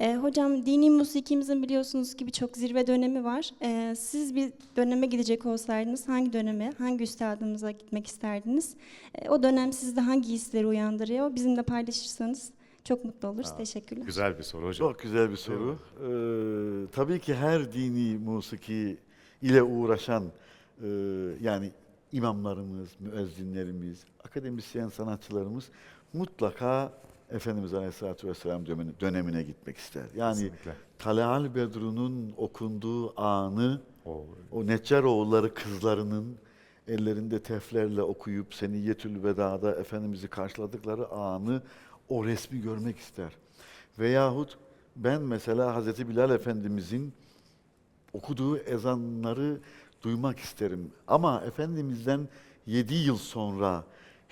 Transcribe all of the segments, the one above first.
E, hocam dini musikimizin biliyorsunuz ki birçok zirve dönemi var. E, siz bir döneme gidecek olsaydınız hangi döneme, hangi üstadımıza gitmek isterdiniz? E, o dönem sizde hangi hisleri uyandırıyor? Bizimle paylaşırsanız çok mutlu oluruz. Teşekkürler. Güzel bir soru hocam. Çok güzel bir soru. Ee, tabii ki her dini musiki ile uğraşan e, yani imamlarımız, müezzinlerimiz, akademisyen sanatçılarımız mutlaka Efendimiz Aleyhisselatü Vesselam dönemine, dönemine gitmek ister. Yani Kesinlikle. Talal Bedru'nun okunduğu anı O, o Neccaroğulları kızlarının ellerinde teflerle okuyup Seniyyetül Veda'da Efendimiz'i karşıladıkları anı o resmi görmek ister. Veyahut ben mesela Hazreti Bilal Efendimizin okuduğu ezanları duymak isterim. Ama Efendimiz'den 7 yıl sonra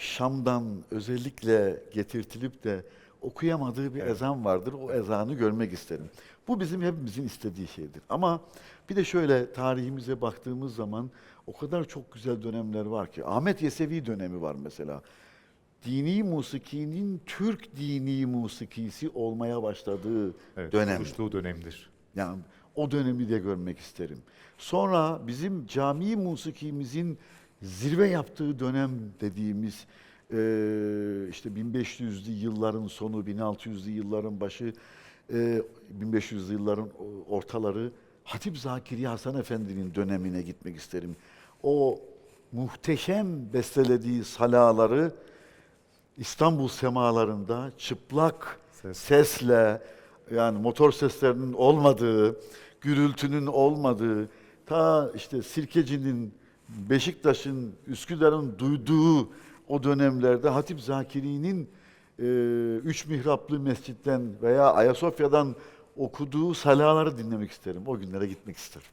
Şam'dan özellikle getirtilip de okuyamadığı bir ezan vardır. O ezanı görmek isterim. Bu bizim hepimizin istediği şeydir. Ama bir de şöyle tarihimize baktığımız zaman o kadar çok güzel dönemler var ki. Ahmet Yesevi dönemi var mesela. Dini musikinin Türk dini musikisi olmaya başladığı evet, dönem. Kuşluğu dönemdir. Yani o dönemi de görmek isterim. Sonra bizim cami musikimizin zirve yaptığı dönem dediğimiz eee, işte 1500'lü yılların sonu, 1600'lü yılların başı, eee, 1500'lü yılların ortaları Hatip Zakiri Hasan Efendi'nin dönemine gitmek isterim. O muhteşem bestelediği salaları İstanbul semalarında çıplak Ses. sesle yani motor seslerinin olmadığı, gürültünün olmadığı, ta işte Sirkeci'nin, Beşiktaş'ın, Üsküdar'ın duyduğu o dönemlerde Hatip Zakiri'nin e, üç mihraplı mescitten veya Ayasofya'dan okuduğu salaları dinlemek isterim. O günlere gitmek isterim.